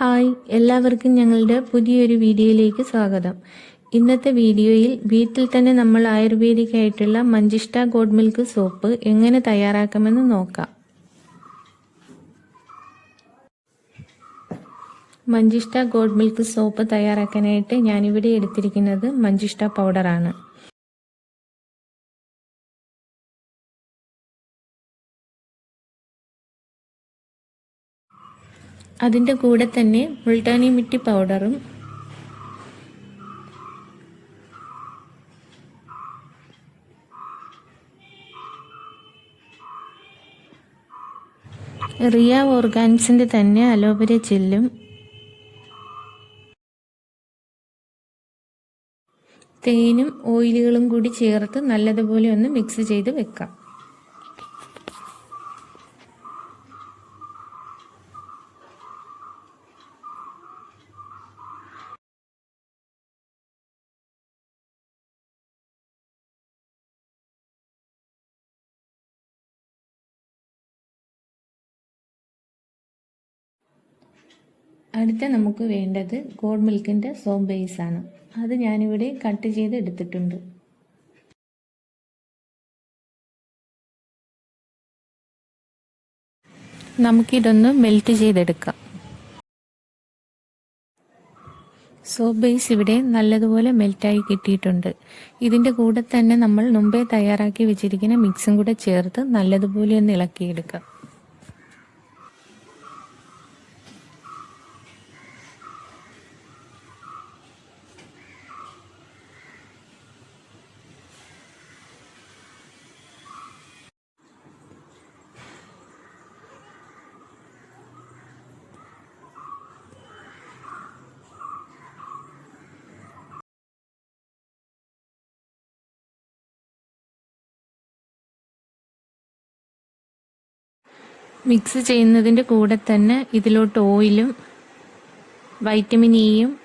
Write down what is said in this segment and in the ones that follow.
Hi എല്ലാവർക്കും ഞങ്ങളുടെ പുതിയൊരു വീഡിയോയിലേക്ക് സ്വാഗതം. ഇന്നത്തെ വീഡിയോയിൽ വീട്ടിൽ തന്നെ നമ്മൾ ആയുർവേദിക് ആയിട്ടുള്ള മഞ്ചിഷ്ട ഗോഡ് മിൽക്ക് സോപ്പ് എങ്ങനെ തയ്യാറാക്കാമെന്ന് നോക്കാം. മഞ്ചിഷ്ട ഗോഡ് മിൽക്ക് സോപ്പ് തയ്യാറാക്കാനായിട്ട് ഞാനിവിടെ എടുത്തിരിക്കുന്നത് മഞ്ചിഷ്ട പൗഡറാണ്. അതിന്റെ കൂടെ തന്നെ മുൾട്ടാനി മിട്ടി പൗഡറും റിയ ഓർഗാനിക്സിന്റെ തന്നെ അലോപര ജെല്ലും തേനും ഓയിലുകളും കൂടി ചേർത്ത് നല്ലതുപോലെ ഒന്ന് മിക്സ് ചെയ്ത് വെക്കാം. അടുത്ത നമുക്ക് വേണ്ടത് ഗോഡ് മിൽക്കിന്റെ സോം ബേസ് ആണ്. അത് ഞാനിവിടെ കട്ട് ചെയ്ത് എടുത്തിട്ടുണ്ട്. നമുക്കിതൊന്ന് മെൽറ്റ് ചെയ്തെടുക്കാം. സോപ്പ് ബേസ് ഇവിടെ നല്ലതുപോലെ മെൽറ്റായി കിട്ടിയിട്ടുണ്ട്. ഇതിന്റെ കൂടെ തന്നെ നമ്മൾ മുമ്പേ തയ്യാറാക്കി വെച്ചിരിക്കുന്ന മിക്സും കൂടെ ചേർത്ത് നല്ലതുപോലെ ഒന്ന് ഇളക്കിയെടുക്കാം. മിക്സ് ചെയ്യുന്നതിന്റെ കൂടെ തന്നെ ഇതിലോട്ട് ഓയിലും വൈറ്റമിൻ ഇയും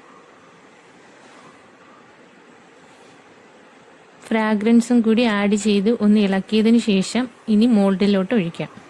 ഫ്രാഗ്രൻസും കൂടി ആഡ് ചെയ്ത് ഒന്ന് ഇളക്കിയതിന് ശേഷം ഇനി മോൾഡിലോട്ട് ഒഴിക്കാം.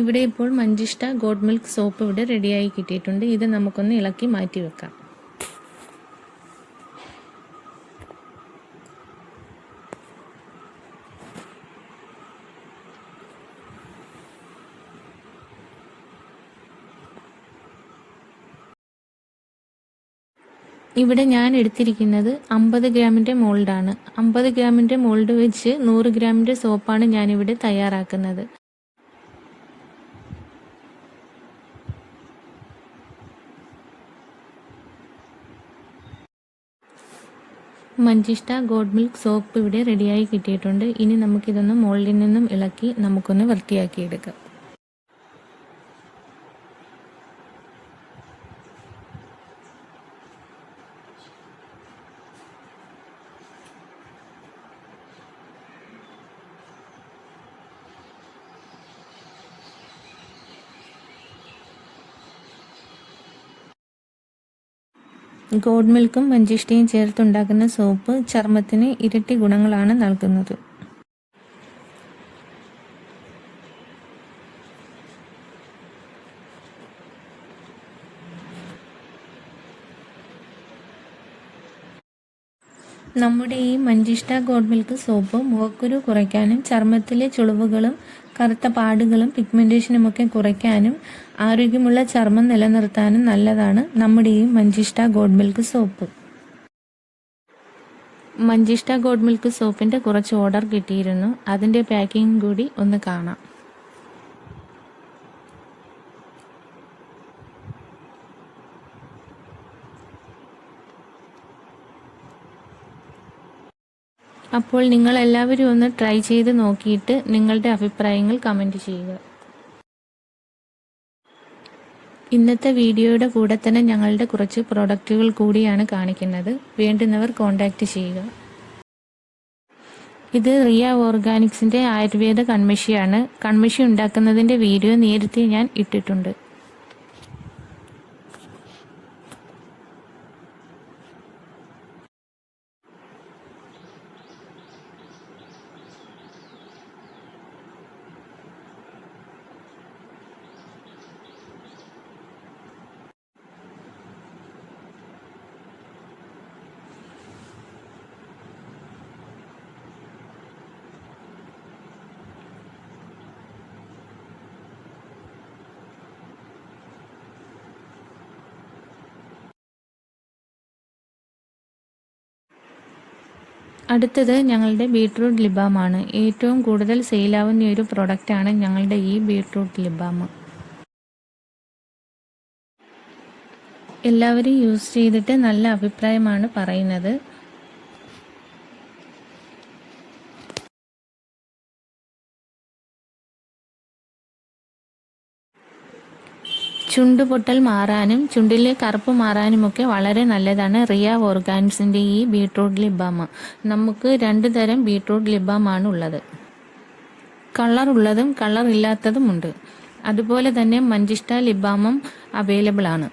ഇവിടെ ഇപ്പോൾ മഞ്ചിഷ്ട ഗോഡ് മിൽക്ക് സോപ്പ് ഇവിടെ റെഡിയായി കിട്ടിയിട്ടുണ്ട്. ഇത് നമുക്കൊന്ന് ഇളക്കി മാറ്റി വെക്കാം. ഇവിടെ ഞാൻ എടുത്തിരിക്കുന്നത് അമ്പത് ഗ്രാമിന്റെ മോൾഡാണ്. അമ്പത് ഗ്രാമിന്റെ മോൾഡ് വെച്ച് നൂറ് ഗ്രാമിന്റെ സോപ്പാണ് ഞാനിവിടെ തയ്യാറാക്കുന്നത്. മഞ്ചിഷ്ട ഗോഡ് മിൽക്ക് സോപ്പ് ഇവിടെ റെഡിയായി കിട്ടിയിട്ടുണ്ട്. ഇനി നമുക്കിതൊന്ന് മോൾഡിൽ നിന്നും ഇളക്കി നമുക്കൊന്ന് വൃത്തിയാക്കിയെടുക്കാം. ഗോഡ് മിൽക്കും മഞ്ചിഷ്ടയും ചേർത്തുണ്ടാക്കുന്ന സോപ്പ് ചർമ്മത്തിന് ഇരട്ടി ഗുണങ്ങളാണ് നൽകുന്നത്. നമ്മുടെ ഈ മഞ്ചിഷ്ട ഗോഡ് മിൽക്ക് സോപ്പ് മുഖക്കുരു കുറയ്ക്കാനും ചർമ്മത്തിലെ ചുളിവുകളും കറുത്ത പാടുകളും പിഗ്മെന്റേഷനും ഒക്കെ കുറയ്ക്കാനും ആരോഗ്യമുള്ള ചർമ്മം നിലനിർത്താനും നല്ലതാണ് നമ്മുടെ ഈ Manjishta goat milk soap Manjishta goat milk സോപ്പിന്റെ കുറച്ച് ഓർഡർ കിട്ടിയിരുന്നു. അതിന്റെ പാക്കിംഗ് കൂടി ഒന്ന് കാണാം. അപ്പോൾ നിങ്ങൾ എല്ലാവരും ഒന്ന് ട്രൈ ചെയ്ത് നോക്കിയിട്ട് നിങ്ങളുടെ അഭിപ്രായങ്ങൾ കമന്റ് ചെയ്യുക. ഇന്നത്തെ വീഡിയോയുടെ കൂടെ തന്നെ ഞങ്ങളുടെ കുറച്ച് പ്രോഡക്റ്റുകൾ കൂടിയാണ് കാണിക്കുന്നത്. വേണ്ടുന്നവർ കോൺടാക്റ്റ് ചെയ്യുക. ഇത് റിയ ഓർഗാനിക്സിന്റെ ആയുർവേദ കൺമഷിയാണ്. കൺമഷി ഉണ്ടാക്കുന്നതിന്റെ വീഡിയോ നേരത്തെ ഞാൻ ഇട്ടിട്ടുണ്ട്. അടുത്തത് ഞങ്ങളുടെ ബീട്രൂട്ട് ലിബാമാണ്. ഏറ്റവും കൂടുതൽ സെയിലാവുന്ന ഒരു പ്രൊഡക്റ്റാണ് ഞങ്ങളുടെ ഈ ബീട്രൂട്ട് ലിബാം. എല്ലാവരും യൂസ് ചെയ്തിട്ട് നല്ല അഭിപ്രായമാണ് പറയുന്നത്. ചുണ്ടുപൊട്ടൽ മാറാനും ചുണ്ടിലെ കറുപ്പ് മാറാനുമൊക്കെ വളരെ നല്ലതാണ് റിയ ഓർഗാൻസിന്റെ ഈ ബീട്രൂട്ട് ലിബാമ. നമുക്ക് രണ്ട് തരം ബീട്രൂട്ട് ലിബാമാണ് ഉള്ളത്. കളർ ഉള്ളതും കളർ ഇല്ലാത്തതുമുണ്ട്. അതുപോലെ തന്നെ മഞ്ചിഷ്ട ലിബാമം അവൈലബിൾ ആണ്.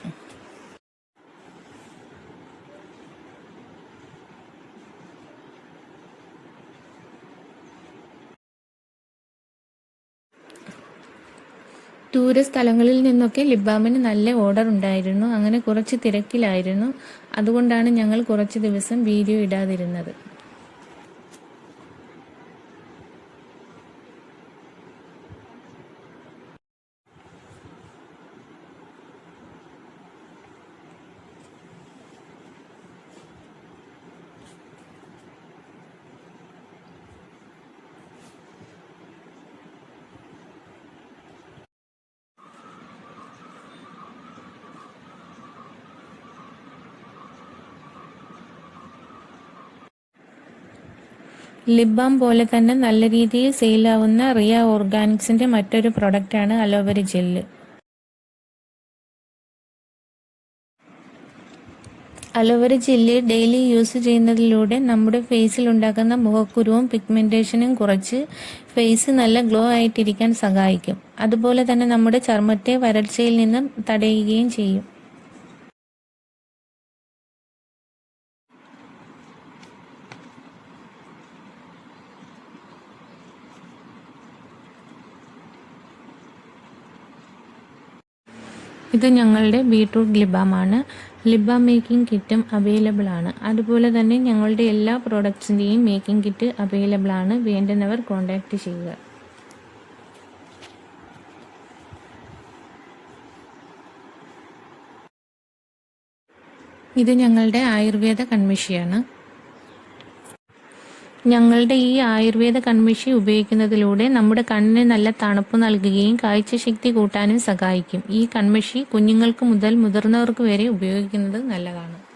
ദൂര സ്ഥലങ്ങളിൽ നിന്നൊക്കെ ലിബാമിന് നല്ല ഓർഡർ ഉണ്ടായിരുന്നു. അങ്ങനെ കുറച്ച് തിരക്കിലായിരുന്നു. അതുകൊണ്ടാണ് ഞങ്ങൾ കുറച്ച് ദിവസം വീഡിയോ ഇടാതിരുന്നത്. ലിപ് ബാം പോലെ തന്നെ നല്ല രീതിയിൽ സെയിലാവുന്ന റിയ ഓർഗാനിക്സിന്റെ മറ്റൊരു പ്രൊഡക്റ്റാണ് aloe vera gel. Aloe vera gel daily use ചെയ്യുന്നതിലൂടെ നമ്മുടെ ഫേസിൽ ഉണ്ടാക്കുന്ന മുഖക്കുരുവും പിഗ്മെന്റേഷനും കുറച്ച് ഫേസ് നല്ല ഗ്ലോ ആയിട്ടിരിക്കാൻ സഹായിക്കും. അതുപോലെ തന്നെ നമ്മുടെ ചർമ്മത്തെ വരൾച്ചയിൽ നിന്നും തടയുകയും ചെയ്യും. ഇത് ഞങ്ങളുടെ ബീട്രൂട്ട് ലിബാമാണ് ലിബാം മേക്കിംഗ് കിറ്റും അവൈലബിൾ ആണ് അതുപോലെ തന്നെ ഞങ്ങളുടെ എല്ലാ പ്രോഡക്ട്സിന്റെയും മേക്കിംഗ് കിറ്റ് അവൈലബിൾ ആണ് വേണ്ടുന്നവർ കോൺടാക്റ്റ് ചെയ്യുക. ഇത് ഞങ്ങളുടെ ആയുർവേദ കൺമിഷിയാണ്. ഞങ്ങളുടെ ഈ ആയുർവേദ കൺമിഷി ഉപയോഗിക്കുന്നതിലൂടെ നമ്മുടെ കണ്ണിന് നല്ല തണുപ്പ് നൽകുകയും കാഴ്ചശക്തി കൂട്ടാനും സഹായിക്കും. ഈ കൺമിഷി കുഞ്ഞുങ്ങൾക്ക് മുതൽ മുതിർന്നവർക്ക് വരെ ഉപയോഗിക്കുന്നത് നല്ലതാണ്.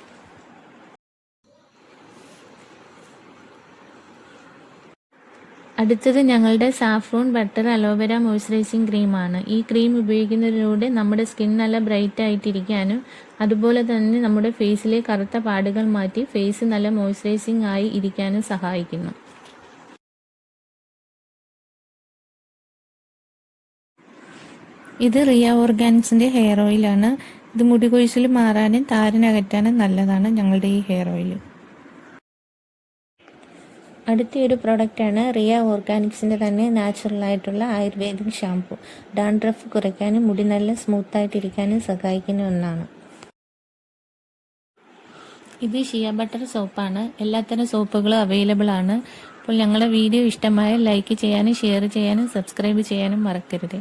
അടുത്തത് ഞങ്ങളുടെ സാഫ്രോൺ ബട്ടർ അലോവേര മോയ്സ്ചറൈസിങ് ക്രീമാണ് ഈ ക്രീം ഉപയോഗിക്കുന്നതിലൂടെ നമ്മുടെ സ്കിൻ നല്ല ബ്രൈറ്റ് ആയിട്ടിരിക്കാനും അതുപോലെ തന്നെ നമ്മുടെ ഫേസിലെ കറുത്ത പാടുകൾ മാറ്റി ഫേസ് നല്ല മോയ്സ്ചറൈസിങ് ആയി ഇരിക്കാനും സഹായിക്കുന്നു. ഇത് റിയ ഓർഗാനിക്സിന്റെ ഹെയർ ഓയിലാണ്. ഇത് മുടി കൊഴിച്ചിൽ മാറാനും താരനകറ്റാനും നല്ലതാണ് ഞങ്ങളുടെ ഈ ഹെയർ ഓയിൽ. അടുത്തൊരു പ്രൊഡക്റ്റാണ് റിയ ഓർഗാനിക്സിന്റെ തന്നെ നാച്ചുറൽ ആയിട്ടുള്ള ആയുർവേദിക് ഷാംപൂ ഡാൻഡ്രഫ് കുറയ്ക്കാനും മുടി നല്ല സ്മൂത്തായിട്ടിരിക്കാനും സഹായിക്കുന്ന ഒന്നാണ്. ഇത് ഷിയ ബട്ടർ സോപ്പാണ് എല്ലാത്തരം സോപ്പുകളും അവൈലബിൾ ആണ്. അപ്പോൾ ഞങ്ങളുടെ വീഡിയോ ഇഷ്ടമായ ലൈക്ക് ചെയ്യാനും ഷെയർ ചെയ്യാനും സബ്സ്ക്രൈബ് ചെയ്യാനും മറക്കരുത്.